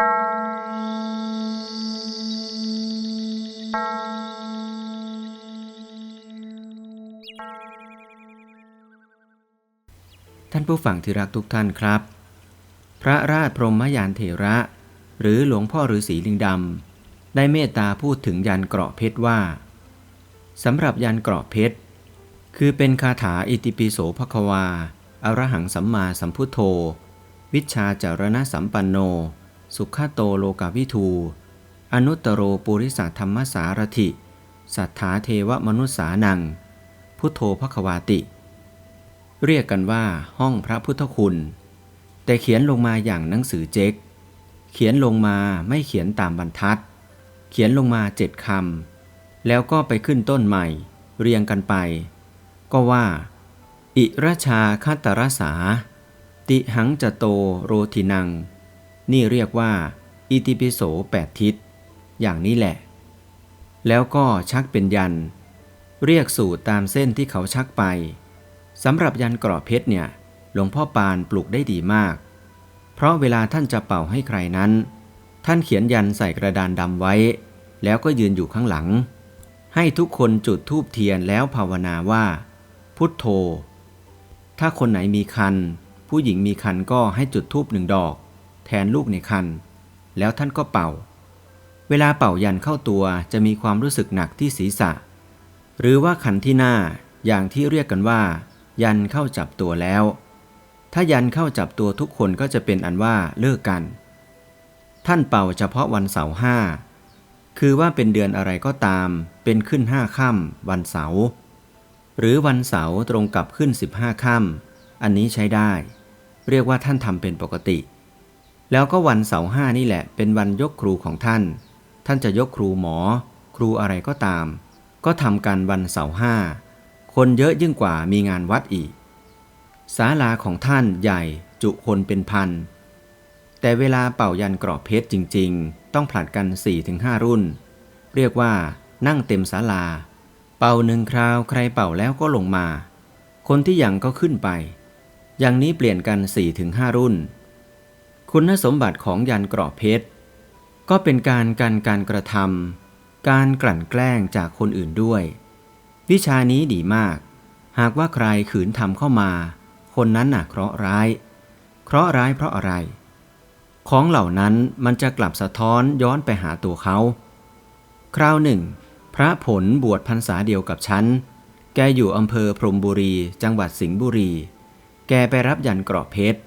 ท่านผู้ฟังที่รักทุกท่านครับ พระราชพรหมยานเถระ หรือหลวงพ่อฤาษีลิงดำได้เมตตาพูดถึงยันเกราะเพชรว่าสำหรับยันเกราะเพชร คือเป็นคาถาอิติปิโสภควาอรหังสัมมาสัมพุทโธ วิชาจารณะสัมปันโน สุขโตโลกาวิทู อนุตโรปุริสัทธรรมสารถิ สัทธาเทวมนุษสานัง พุทโธภควาติ เรียกกันว่าห้องพระพุทธคุณ แต่เขียนลงมาอย่างหนังสือเจ๊ก เขียนลงมาไม่เขียนตามบรรทัด เขียนลงมาเจ็ดคำ แล้วก็ไปขึ้นต้นใหม่ เรียงกันไป ก็ว่า อิราชาคัตตรสา ติหังจโตโรทินัง นี่เรียกว่าอิติปิโสแปดทิศ อย่างนี้แหละ แล้วก็ชักเป็นยัน เรียกสูตรตามเส้นที่เขาชักไปสำหรับยันกรอบเพชรเนี่ย หลวงพ่อปานปลูกได้ดีมาก เพราะเวลาท่านจะเป่าให้ใครนั้น ท่านเขียนยันใส่กระดานดำไว้ แล้วก็ยืนอยู่ข้างหลัง ให้ทุกคนจุดธูปเทียนแล้วภาวนาว่า พุทโธ ถ้าคนไหนมีคัน ผู้หญิงมีคันก็ให้จุดธูปหนึ่งดอก แทนลูกในคันแล้วท่านก็เป่า เวลาเป่ายันเข้าตัวจะมีความรู้สึกหนักที่ศีรษะ หรือว่าคันที่หน้าอย่างที่เรียกกันว่า ยันเข้าจับตัวแล้ว ถ้ายันเข้าจับตัวทุกคนก็จะเป็นอันว่าเลิกกัน ท่านเป่าเฉพาะวันเสาร์ห้าคือว่าเป็นเดือนอะไรก็ตาม เป็นขึ้นห้าค่ำวันเสาร์หรือวันเสาร์ตรงกับขึ้น 15ค่ำอันนี้ใช้ได้ เรียกว่าท่านทำเป็นปกติ แล้วก็วันเสาร์ห้านี่แหละ เป็นวันยกครูของท่าน ท่านจะยกครูหมอ ครูอะไรก็ตาม ก็ทำกันวันเสาร์ห้า คนเยอะยิ่งกว่ามีงานวัดอีก ศาลาของท่านใหญ่จุคนเป็นพัน แต่เวลาเป่ายันกรอบเพชรจริง ๆ ต้องผลัดกัน 4-5 รุ่น เรียกว่านั่งเต็มศาลา เป่าหนึ่งคราวใครเป่าแล้วก็ลงมา คนที่ยังก็ขึ้นไป อย่างนี้เปลี่ยนกัน4-5รุ่น คุณสมบัติของยันกรอบเพชร ก็เป็นการกันการกระทำการกลั่นแกล้งจากคนอื่นด้วย วิชานี้ดีมาก หากว่าใครขืนทำเข้ามา คนนั้นน่ะเคราะห์ร้าย เคราะห์ร้ายเพราะอะไร ของเหล่านั้นมันจะกลับสะท้อนย้อนไปหาตัวเขา คราวหนึ่ง พระผลบวชพรรษาเดียวกับฉัน แกอยู่อำเภอพรมบุรี จังหวัดสิงห์บุรี แกไปรับยันกรอบเพชร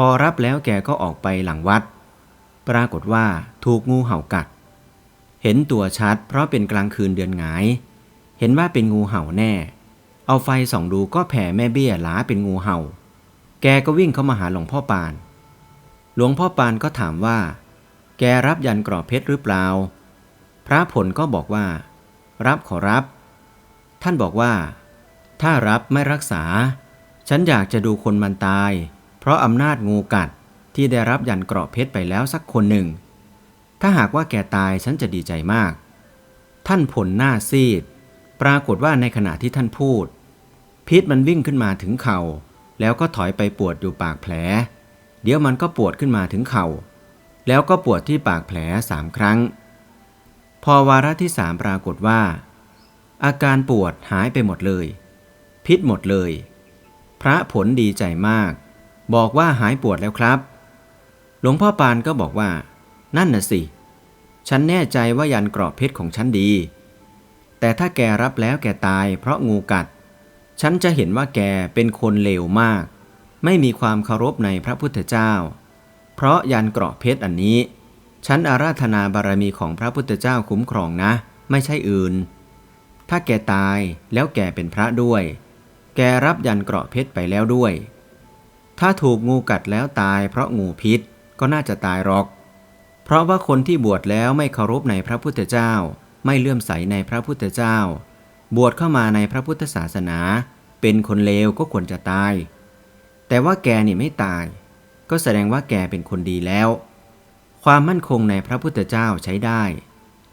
พอรับแล้วแกก็ออกไปหลังวัด ปรากฏว่าถูกงูเห่ากัด เห็นตัวชัดเพราะเป็นกลางคืนเดือนหงาย เห็นว่าเป็นงูเห่าแน่ เอาไฟส่องดูก็แผ่แม่เบี้ยหลาเป็นงูเห่า แกก็วิ่งเข้ามาหาหลวงพ่อปาน หลวงพ่อปานก็ถามว่า แกรับยันกรอบเพชรหรือเปล่า พระผลก็บอกว่า รับขอรับ ท่านบอกว่า ถ้ารับไม่รักษา ฉันอยากจะดูคนมันตาย ราะอำนาจงูกัดที่ได้รับยันเกราะเพชรไปแล้วสักคนหนึ่ง ถ้าหากว่าแกตายฉันจะดีใจมาก ท่านผลหน้าซีด ปรากฏว่าในขณะที่ท่านพูด พิษมันวิ่งขึ้นมาถึงเขา่า แล้วก็ถอยไปปวดอยู่ปากแผล เดี๋ยวมันก็ปวดขึ้นมาถึงเขา่า แล้วก็ปวดที่ปากแผลสามครั้ง พอวาระที่สามปรากฏว่า อาการปวดหายไปหมดเลย พิษหมดเลย พระผลดีใจมาก บอกว่าหายปวดแล้วครับ หลวงพ่อปานก็บอกว่า นั่นน่ะสิ ฉันแน่ใจว่ายันกรอบเพชรของฉันดี แต่ถ้าแกรับแล้วแกตายเพราะงูกัด ฉันจะเห็นว่าแกเป็นคนเลวมาก ไม่มีความเคารพในพระพุทธเจ้า เพราะยันเกราะเพชรอันนี้ ฉันอาราธนาบารมีของพระพุทธเจ้าคุ้มครองนะ ไม่ใช่อื่น ถ้าแกตายแล้วแกเป็นพระด้วย แกรับยันเกราะเพชรไปแล้วด้วย ถ้าถูกงูกัดแล้วตายเพราะงูพิษก็น่าจะตายหรอก เพราะว่าคนที่บวชแล้วไม่เคารพในพระพุทธเจ้า ไม่เลื่อมใสในพระพุทธเจ้า บวชเข้ามาในพระพุทธศาสนา เป็นคนเลวก็ควรจะตาย แต่ว่าแกนี่ไม่ตาย ก็แสดงว่าแกเป็นคนดีแล้ว ความมั่นคงในพระพุทธเจ้าใช้ได้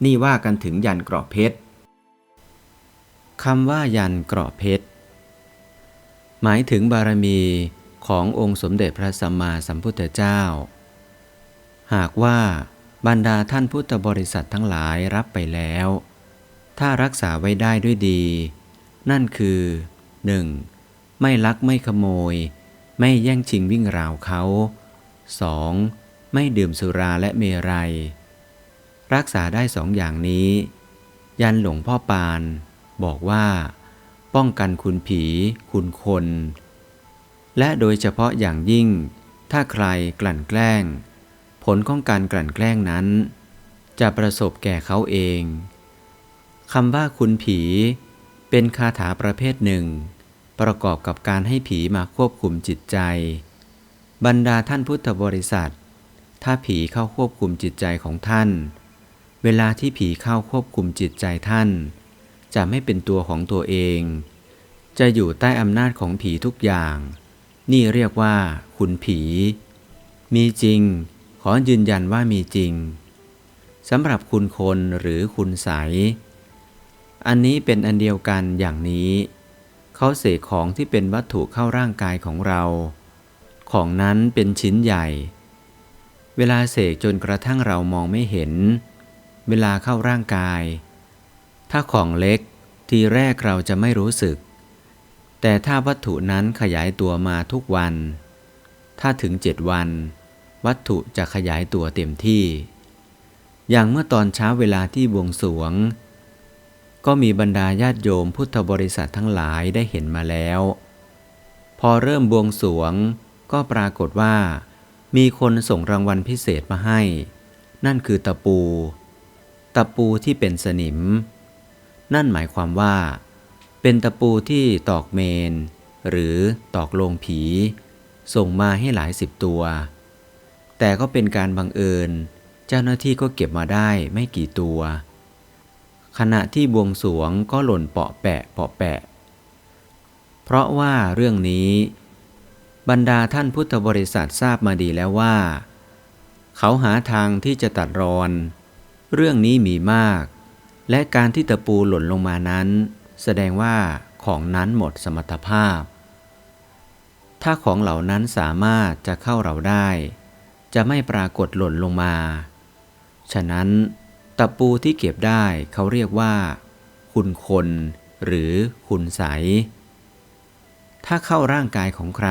นี่ว่ากันถึงยันกราะเพชรคำว่ายันกราะเพชรหมายถึงบารมี ขององค์สมเด็จพระสัมมาสัมพุทธเจ้า หากว่าบรรดาท่านพุทธบริษัททั้งหลายรับไปแล้ว ถ้ารักษาไว้ได้ด้วยดี นั่นคือ 1. ไม่ลักไม่ขโมย ไม่แย่งชิงวิ่งราวเขา 2. ไม่ดื่มสุราและเมรัย รักษาได้สองอย่างนี้ ยันหลวงพ่อปาน บอกว่า ป้องกันคุณผี คุณคน และโดยเฉพาะอย่างยิ่ง ถ้าใครกลั่นแกล้ง ผลของการกลั่นแกล้งนั้น จะประสบแก่เขาเองคำว่าคุณผี เป็นคาถาประเภทหนึ่ง ประกอบกับการให้ผีมาควบคุมจิตใจ บรรดาท่านพุทธบริษัท ถ้าผีเข้าควบคุมจิตใจของท่าน เวลาที่ผีเข้าควบคุมจิตใจท่าน จะไม่เป็นตัวของตัวเอง จะอยู่ใต้อำนาจของผีทุกอย่าง นี่เรียกว่าคุณผี มีจริง ขอยืนยันว่ามีจริงสำหรับคุณคนหรือคุณใส อันนี้เป็นอันเดียวกันอย่างนี้ เขาเสกของที่เป็นวัตถุเข้าร่างกายของเรา ของนั้นเป็นชิ้นใหญ่ เวลาเสกจนกระทั่งเรามองไม่เห็น เวลาเข้าร่างกาย ถ้าของเล็กทีแรกเราจะไม่รู้สึก แต่ถ้าวัตถุนั้นขยายตัวมาทุกวัน ถ้าถึงเจ็ดวัน วัตถุจะขยายตัวเต็มที่ อย่างเมื่อตอนเช้าเวลาที่บวงสรวง ก็มีบรรดาญาติโยมพุทธบริษัททั้งหลายได้เห็นมาแล้ว พอเริ่มบวงสรวง ก็ปรากฏว่า มีคนส่งรางวัลพิเศษมาให้ นั่นคือตะปู ตะปูที่เป็นสนิม นั่นหมายความว่า เป็นตะปูที่ตอกเมน หรือตอกโลงผี ส่งมาให้หลายสิบตัว แต่ก็เป็นการบังเอิญ เจ้าหน้าที่ก็เก็บมาได้ไม่กี่ตัว ขณะที่บวงสรวงก็หล่นเปาะแปะเปาะแปะ เพราะว่าเรื่องนี้ บรรดาท่านพุทธบริษัททราบมาดีแล้วว่า เขาหาทางที่จะตัดรอน เรื่องนี้มีมาก และการที่ตะปูหล่นลงมานั้น แสดงว่าของนั้นหมดสมรรถภาพ ถ้าของเหล่านั้นสามารถจะเข้าเราได้ จะไม่ปรากฏหล่นลงมา ฉะนั้นตะปูที่เก็บได้เขาเรียกว่า คุณคน หรือคุณใส ถ้าเข้าร่างกายของใคร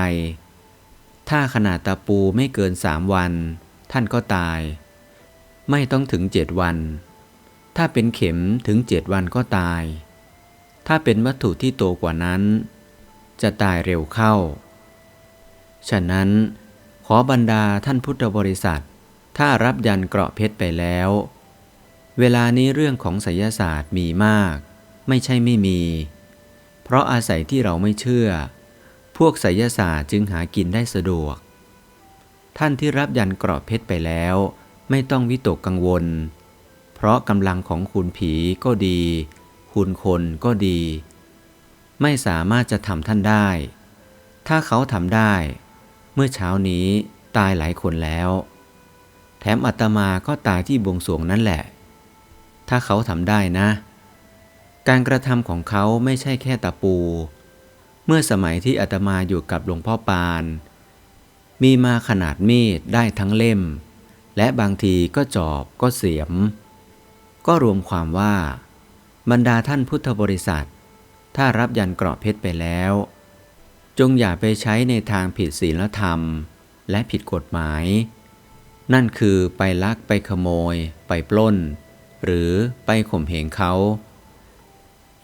ถ้าขนาดตะปูไม่เกินสามวัน ท่านก็ตาย ไม่ต้องถึงเจ็ดวัน ถ้าเป็นเข็มถึงเจ็ดวันก็ตาย ถ้าเป็นวัตถุที่โตกว่านั้น จะตายเร็วเข้า ฉะนั้นขอบรรดาท่านพุทธบริษัท ถ้ารับยันเกราะเพชรไปแล้ว เวลานี้เรื่องของไสยศาสตร์มีมาก ไม่ใช่ไม่มี เพราะอาศัยที่เราไม่เชื่อ พวกไสยศาสตร์จึงหากินได้สะดวก ท่านที่รับยันเกราะเพชรไปแล้ว ไม่ต้องวิตกกังวล เพราะกำลังของคุณผีก็ดี คุณคนก็ดี ไม่สามารถจะทำท่านได้ ถ้าเขาทำได้ เมื่อเช้านี้ตายหลายคนแล้ว แถมอาตมาก็ตายที่บวงสรวงนั่นแหละ ถ้าเขาทำได้นะ การกระทำของเขาไม่ใช่แค่ตะปู เมื่อสมัยที่อาตมาอยู่กับหลวงพ่อปาน มีมาขนาดมีดได้ทั้งเล่ม และบางทีก็จอบก็เสียม ก็รวมความว่า บรรดาท่านพุทธบริษัท ถ้ารับยันเกราะเพชรไปแล้ว จงอย่าไปใช้ในทางผิดศีลธรรม และผิดกฎหมาย นั่นคือไปลักไปขโมย ไปปล้น หรือไปข่มเหงเขา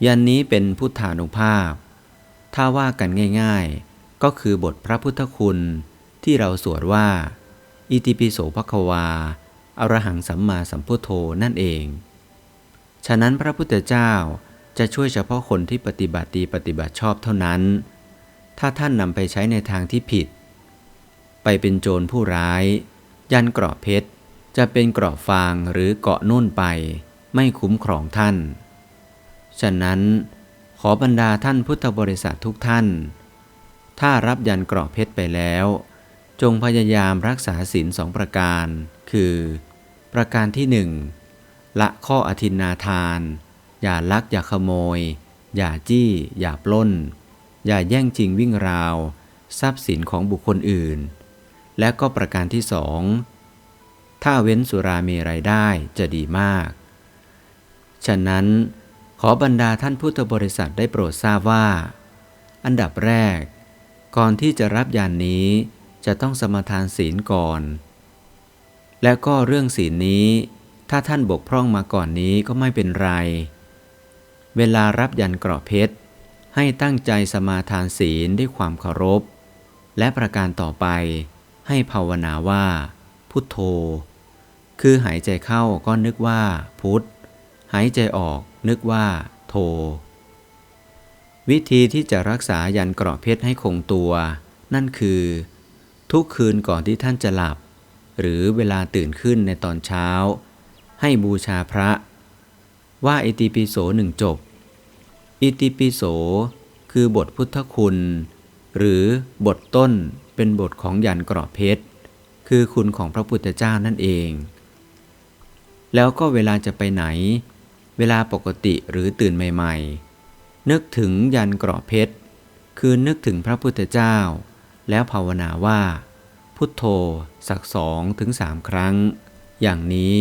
ยันนี้เป็นพุทธานุภาพ ถ้าว่ากันง่ายๆ ก็คือบทพระพุทธคุณที่เราสวดว่า อิติปิโสภควาอรหังสัมมาสัมพุทโธนั่นเอง ฉะนั้นพระพุทธเจ้าจะช่วยเฉพาะคนที่ปฏิบัติดีปฏิบัติชอบเท่านั้น ถ้าท่านนำไปใช้ในทางที่ผิด ไปเป็นโจรผู้ร้าย ยันเกราะเพชร จะเป็นเกราะฟางหรือเกาะนุ่นไป ไม่คุ้มครองท่าน ฉะนั้นขอบรรดาท่านพุทธบริษัททุกท่าน ถ้ารับยันเกราะเพชรไปแล้ว จงพยายามรักษาศีลสองประการ คือ ประการที่หนึ่ง ละข้ออธินนาทาน อย่าลักอย่าขโมย อย่าจี้ อย่าปล้น อย่าแย่งจริงวิ่งราว ทรัพย์สินของบุคคลอื่น และก็ประการที่สองถ้าเว้นสุราเมรัยได้จะดีมาก ฉะนั้นขอบรรดาท่านพุทธบริษัทได้โปรดทราบว่า อันดับแรก ก่อนที่จะรับยานนี้จะต้องสมาทานศีลก่อน และก็เรื่องศีลนี้ ถ้าท่านบกพร่องมาก่อนนี้ก็ไม่เป็นไร เวลารับยันเกราะเพชร ให้ตั้งใจสมาทานศีลด้วยความเคารพ และประการต่อไป ให้ภาวนาว่า พุทโธ คือหายใจเข้าก็นึกว่า พุทธหายใจออกนึกว่าโทวิธีที่จะรักษายันเกราะเพชรให้คงตัว นั่นคือ ทุกคืนก่อนที่ท่านจะหลับ หรือเวลาตื่นขึ้นในตอนเช้า ให้บูชาพระ ว่าอิติปิโสหนึ่งจบ อิติปิโส คือบทพุทธคุณ หรือบทต้นเป็นบทของยันเกราะเพชร คือคุณของพระพุทธเจ้านั่นเอง แล้วก็เวลาจะไปไหน เวลาปกติหรือตื่นใหม่ ๆ นึกถึงยันเกราะเพชร คือนึกถึงพระพุทธเจ้า แล้วภาวนาว่า พุทโธสักสองถึงสามครั้ง อย่างนี้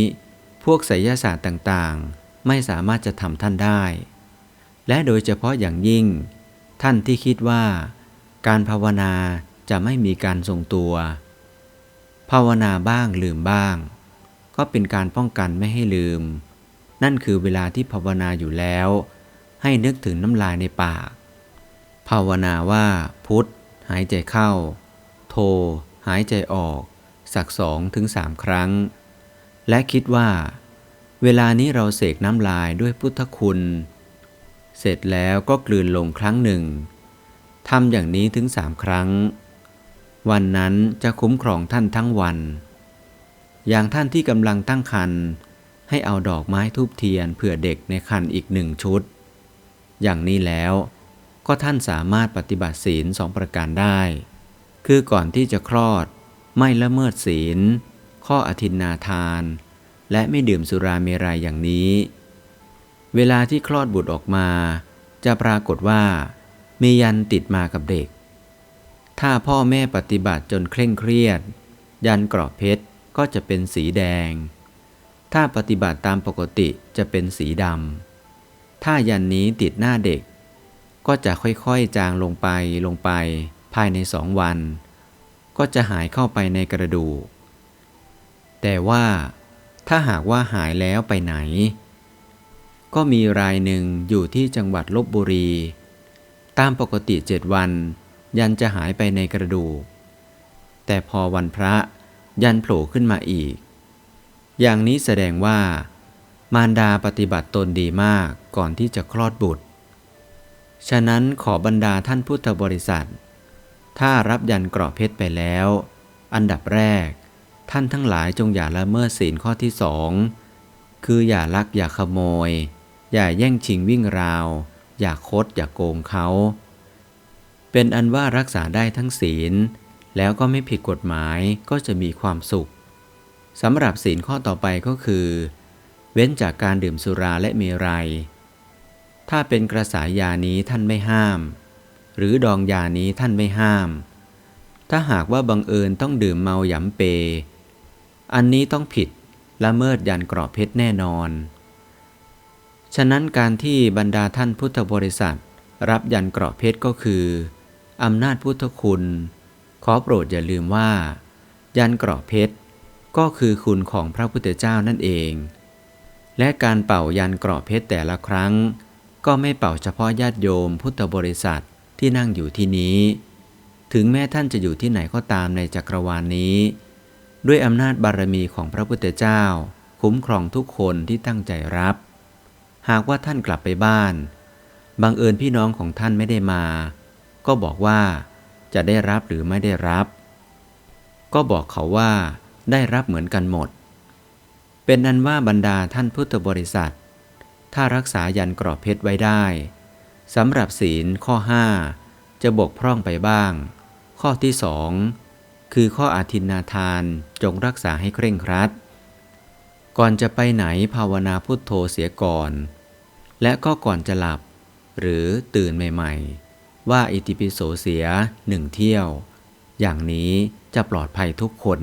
พวกไสยศาสตร์ต่างๆ ไม่สามารถจะทำท่านได้ และโดยเฉพาะอย่างยิ่ง ท่านที่คิดว่า การภาวนาจะไม่มีการทรงตัว ภาวนาบ้างลืมบ้าง ก็เป็นการป้องกันไม่ให้ลืม นั่นคือเวลาที่ภาวนาอยู่แล้ว ให้นึกถึงน้ำลายในปาก ภาวนาว่าพุทธหายใจเข้า โทหายใจออก สักสองถึงสามครั้ง และคิดว่า เวลานี้เราเสกน้ำลายด้วยพุทธคุณ เสร็จแล้วก็กลืนลงครั้งหนึ่งทำอย่างนี้ถึงสามครั้ง วันนั้นจะคุ้มครองท่านทั้งวัน อย่างท่านที่กำลังตั้งครรภ์ให้เอาดอกไม้ทูบเทียนเผื่อเด็กในครรภ์อีกหนึ่งชุด อย่างนี้แล้วก็ท่านสามารถปฏิบัติศีลสองประการได้ คือก่อนที่จะคลอดไม่ละเมิดศีล ข้ออธินนาทาน และไม่ดื่มสุราเมรัยอย่างนี้ เวลาที่คลอดบุตรออกมา จะปรากฏว่ามียันติดมากับเด็ก ถ้าพ่อแม่ปฏิบัติจนเคร่งเครียด ยันกรอบเพชรก็จะเป็นสีแดง ถ้าปฏิบัติตามปกติจะเป็นสีดำ ถ้ายันนี้ติดหน้าเด็ก ก็จะค่อยๆจางลงไปลงไป ภายในสองวัน ก็จะหายเข้าไปในกระดูก แต่ว่าถ้าหากว่าหายแล้วไปไหน ก็มีรายหนึ่งอยู่ที่จังหวัดลบบุรี ตามปกติเจ็ดวัน ยันจะหายไปในกระดูก แต่พอวันพระยันโผล่ขึ้นมาอีก อย่างนี้แสดงว่า มารดาปฏิบัติตนดีมากก่อนที่จะคลอดบุตร ฉะนั้นขอบรรดาท่านพุทธบริษัท ถ้ารับยันกรอบเพชรไปแล้ว อันดับแรก ท่านทั้งหลายจงอย่าละเมิดศีลข้อที่สองคืออย่าลักอย่าขโมย อย่าแย่งชิงวิ่งราว อย่าคดอย่าโกงเขา เป็นอันว่ารักษาได้ทั้งศีล แล้วก็ไม่ผิดกฎหมายก็จะมีความสุขสำหรับศีลข้อต่อไปก็คือ เว้นจากการดื่มสุราและเมรัย ถ้าเป็นกระสายยานี้ท่านไม่ห้าม หรือดองยานี้ท่านไม่ห้าม ถ้าหากว่าบังเอิญต้องดื่มเมาหยำเป อันนี้ต้องผิดละเมิดยันกรอบเพชรแน่นอน ฉะนั้นการที่บรรดาท่านพุทธบริษัท รับยันเกราะเพชรก็คืออำนาจพุทธคุณ ขอโปรดอย่าลืมว่า ยันเกราะเพชรก็คือคุณของพระพุทธเจ้านั่นเอง และการเป่ายันเกราะเพชรแต่ละครั้ง ก็ไม่เป่าเฉพาะญาติโยมพุทธบริษัทที่นั่งอยู่ที่นี้ ถึงแม้ท่านจะอยู่ที่ไหนก็ตามในจักรวาลนนี้ ด้วยอำนาจบารมีของพระพุทธเจ้า คุ้มครองทุกคนที่ตั้งใจรับ หากว่าท่านกลับไปบ้าน บังเอิญพี่น้องของท่านไม่ได้มา ก็บอกว่าจะได้รับหรือไม่ได้รับ ก็บอกเขาว่าได้รับเหมือนกันหมด เป็นอันว่าบรรดาท่านพุทธบริษัท ถ้ารักษายันกรอบเพชรไว้ได้สำหรับศีลข้อ 5 จะบกพร่องไปบ้าง ข้อที่สอง คือข้ออาทินนาทานจงรักษาให้เคร่งครัด ก่อนจะไปไหนภาวนาพุทโธเสียก่อน และก็ก่อนจะหลับ หรือตื่นใหม่ๆ ว่าอิติปิโสเสียหนึ่งเที่ยว อย่างนี้จะปลอดภัยทุกคน